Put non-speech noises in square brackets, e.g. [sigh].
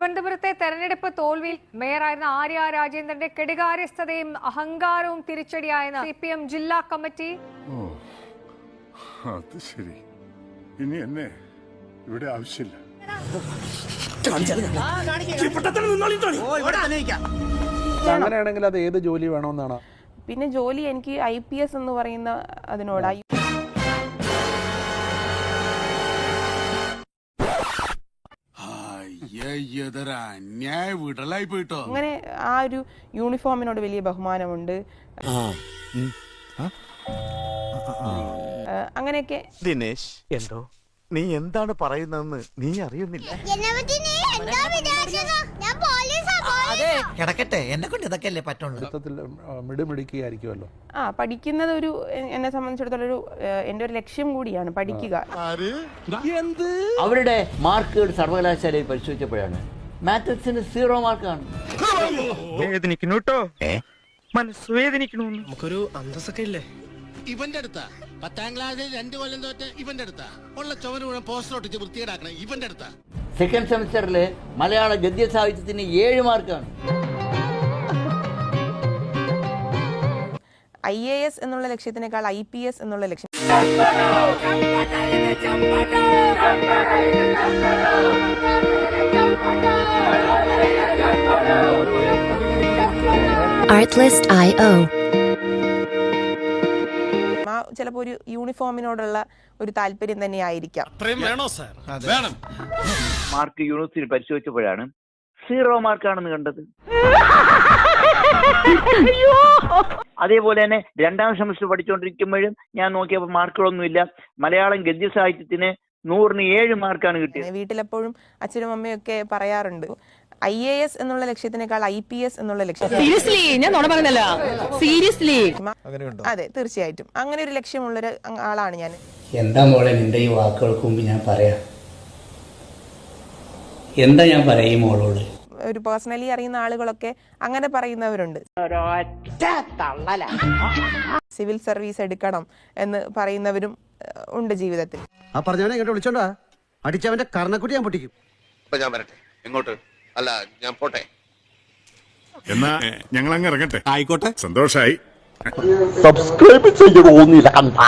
തിരുവനന്തപുരത്തെ തെരഞ്ഞെടുപ്പ് തോൽവിയിൽ മേയറായിരുന്ന ആര്യ രാജേന്ദ്രന്റെ കെടുകാര്യസ്ഥതയും അഹങ്കാരവും തിരിച്ചടിയായെന്ന് സി പി എം ജില്ലാ കമ്മിറ്റി അത് ശരി. ഇനി എന്നെ ഇവിടെ ആവശ്യമില്ല. അങ്ങനെയാണെങ്കിൽ അത് ഏത് ജോലി വേണമെന്നാണ്? പിന്നെ ജോലി എനിക്ക് ഐ പി എസ് എന്ന് പറയുന്ന അതിനോട് വിടലായി പോയിട്ടോ. അങ്ങനെ ആ ഒരു യൂണിഫോമിനോട് വലിയ ബഹുമാനമുണ്ട്. അങ്ങനെയൊക്കെ ദിനേശ് എന്തോ? നീ എന്താണ് പറയുന്നതെന്ന് നീ അറിയുന്നില്ല എന്നെപ്പറ്റി നീ എന്താ വിചാരിച്ചത്? ഞാൻ പോലീസാ, പോലീസാ. കിടക്കട്ടെ എന്നെ കൊണ്ട് ഇതൊക്കെ അല്ലേ പറ്റുള്ളൂ ആ പഠിക്കുന്നത് ഒരു എ- എന്നെ സംബന്ധിച്ചിടത്തോളം ഒരു ഏഹ് എന്റെ ഒരു ലക്ഷ്യം കൂടിയാണ് പഠിക്കുക. അവരുടെ മാർക്കുകൾ സർവകലാശാലയിൽ പരിശോധിച്ചപ്പോഴാണ് മാത്തസിന് സീറോ മാർക്കാണ് വേദനിക്കുന്നു കേട്ടോ മനസ്സ് വേദനിക്കണു നമുക്കൊരു അന്തസ്സൊക്കെ ഇല്ലേ? ഇവന്റെ അടുത്താ. പത്താം ക്ലാസ്സിൽ രണ്ടു കൊല്ലം തോറ്റ് ഇവന്റെ അടുത്താ. ഉള്ള ചുവര് മുഴുവൻ പോസ്റ്റർ ഒട്ടിച്ച് വൃത്തികേടാക്കണം ഇവന്റെ അടുത്താ. സെക്കൻഡ് സെമിസ്റ്ററിൽ മലയാള ഗദ്യ സാഹിത്യത്തിന് ഏഴ് മാർക്കാണ് ഐ എ എസ് എന്നുള്ള ലക്ഷ്യത്തിനേക്കാൾ ഐ പി എസ് എന്നുള്ള ലക്ഷ്യം. Artlist.io ആ ചിലപ്പോൾ ഒരു യൂണിഫോമിനോടുള്ള ഒരു താല്പര്യം തന്നെയായിരിക്കാം. മാർക്ക് യൂണിവേഴ്സിറ്റി പരിശോധിച്ചപ്പോഴാണ് സീറോ മാർക്കാണെന്ന് കണ്ടത്. [laughs] അതേപോലെ തന്നെ രണ്ടാം സെമസ്റ്റർ പഠിച്ചുകൊണ്ടിരിക്കുമ്പോഴും ഞാൻ നോക്കിയപ്പോൾ മാർക്കുകളൊന്നുമില്ല. മലയാളം ഗദ്യ സാഹിത്യത്തിന് നൂറിന് ഏഴ് മാർക്കാണ് കിട്ടിയത്. വീട്ടിലെപ്പോഴും അച്ഛനും അമ്മയും ഒക്കെ പറയാറുണ്ട്. ഐ എ എസ് എന്നുള്ള ലക്ഷ്യത്തിനേക്കാൾ ഐ പി എസ് എന്നുള്ള ലക്ഷ്യം. സീരിയസ്ലി ഞാൻ പറഞ്ഞല്ല സീരിയസ്ലി അതെ തീർച്ചയായിട്ടും. അങ്ങനെ ഒരു ലക്ഷ്യമുള്ളൊരു ആളാണ് ഞാൻ. എന്താ മോളെ നിന്റെ ഈ വാക്കുകൾക്ക് മുമ്പ് ഞാൻ പറയാം? എന്താ ഞാൻ പറയും ഈ മോളോട്? ഒരു പേഴ്സണലി അറിയുന്ന ആളുകളൊക്കെ അങ്ങനെ പറയുന്നവരുണ്ട്. സിവിൽ സർവീസ് എടുക്കണം എന്ന് പറയുന്നവരും ഉണ്ട് ജീവിതത്തിൽ. ആ പറഞ്ഞവനെ ഇങ്ങോട്ട് വിളിച്ചോണ്ടാ. അടിച്ചവന്റെ കർണക്കുട്ടി ഞാൻ പൊട്ടിക്കും. ഇപ്പൊ ഞാൻ വരട്ടെ. എങ്ങോട്ട് അല്ല ഞാൻ പോട്ടെ. എന്നാ ഞങ്ങൾ അങ്ങ് ഇറങ്ങട്ടെ. ആയിക്കോട്ടെ. സന്തോഷായി. സബ്സ്ക്രൈബ് ചെയ്യണോന്നില്ല കണ്ടാ.